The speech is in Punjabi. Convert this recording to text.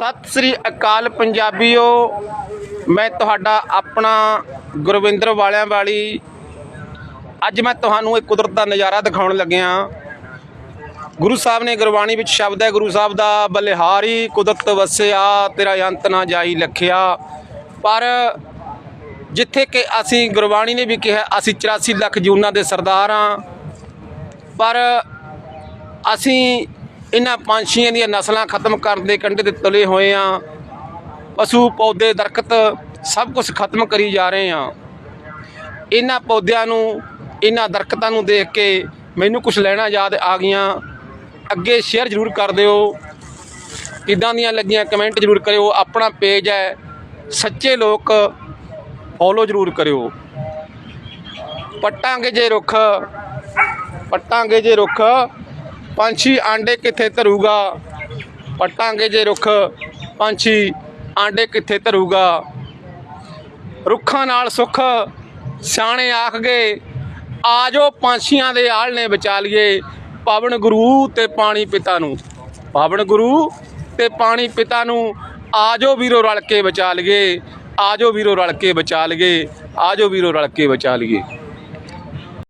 ਸਤਿ ਸ੍ਰੀ ਅਕਾਲ ਪੰਜਾਬੀਓ। ਮੈਂ ਤੁਹਾਡਾ ਆਪਣਾ ਗੁਰਵਿੰਦਰ ਵਾਲਿਆਂ ਵਾਲੀ ਅੱਜ ਮੈਂ ਤੁਹਾਨੂੰ ਇੱਕ ਕੁਦਰਤ ਦਾ ਨਜ਼ਾਰਾ ਦਿਖਾਉਣ ਲੱਗਿਆ। ਗੁਰੂ ਸਾਹਿਬ ਨੇ ਗੁਰਬਾਣੀ ਵਿੱਚ ਸ਼ਬਦ ਹੈ, ਗੁਰੂ ਸਾਹਿਬ ਦਾ ਬਲਿਹਾਰੀ, ਕੁਦਰਤ ਵਸਿਆ, ਤੇਰਾ ਅੰਤ ਨਾ ਜਾਈ ਲਖਿਆ। ਪਰ ਜਿੱਥੇ ਕਿ ਅਸੀਂ ਗੁਰਬਾਣੀ ਨੇ ਵੀ ਕਿਹਾ, ਅਸੀਂ 84 ਲੱਖ ਜੂਨਾਂ ਦੇ ਸਰਦਾਰ ਹਾਂ ਪਰ ਅਸੀਂ ਇਹਨਾਂ ਪੰਛੀਆਂ ਦੀਆਂ ਨਸਲਾਂ ਖਤਮ ਕਰਨ ਦੇ ਕੰਢੇ ਤੇ ਤੁਲੇ ਹੋਏ ਆ। ਪਸ਼ੂ ਪੌਦੇ, ਦਰਖਤ ਸਭ ਕੁਝ ਖਤਮ ਕਰੀ ਜਾ ਰਹੇ ਆ। ਇਹਨਾਂ ਪੌਦਿਆਂ ਨੂੰ, ਇਹਨਾਂ ਦਰਖਤਾਂ ਨੂੰ ਦੇਖ ਕੇ ਮੈਨੂੰ ਕੁਝ ਲੈਣਾ ਯਾਦ ਆ ਗਈਆਂ। ਅੱਗੇ ਸ਼ੇਅਰ ਜ਼ਰੂਰ ਕਰ ਦਿਓ। ਕਿੱਦਾਂ ਦੀਆਂ ਲੱਗੀਆਂ ਕਮੈਂਟ ਜ਼ਰੂਰ ਕਰਿਓ। ਆਪਣਾ ਪੇਜ ਹੈ ਸੱਚੇ ਲੋਕ, ਫੋਲੋ ਜ਼ਰੂਰ ਕਰਿਓ। ਪੱਟਾਂਗੇ ਜੇ ਰੁੱਖ, ਪੱਟਾਂਗੇ ਜੇ ਰੁੱਖ। ਪੰਛੀ ਆਂਡੇ ਕਿੱਥੇ ਧਰੂਗਾ? ਪੱਟਾਂਗੇ ਜੇ ਰੁੱਖ, ਪੰਛੀ ਆਂਡੇ ਕਿੱਥੇ ਧਰੂਗਾ? ਰੁੱਖਾਂ ਨਾਲ ਸੁੱਖ, ਸਿਆਣੇ ਆਖ ਗਏ ਆਜੋ ਪੰਛੀਆਂ ਦੇ ਆਲਣੇ ਬਚਾ ਲਈਏ। ਪਾਵਨ ਗੁਰੂ ਤੇ ਪਾਣੀ ਪਿਤਾ ਨੂੰ, ਪਾਵਨ ਗੁਰੂ ਤੇ ਪਾਣੀ ਪਿਤਾ ਨੂੰ, ਆਜੋ ਵੀਰੋ ਰਲ ਕੇ ਬਚਾ ਲਈਏ। ਆਜੋ ਵੀਰੋ ਰਲ ਕੇ ਬਚਾ ਲਈਏ, ਆਜੋ ਵੀਰੋ ਰਲ ਕੇ ਬਚਾ ਲਈਏ।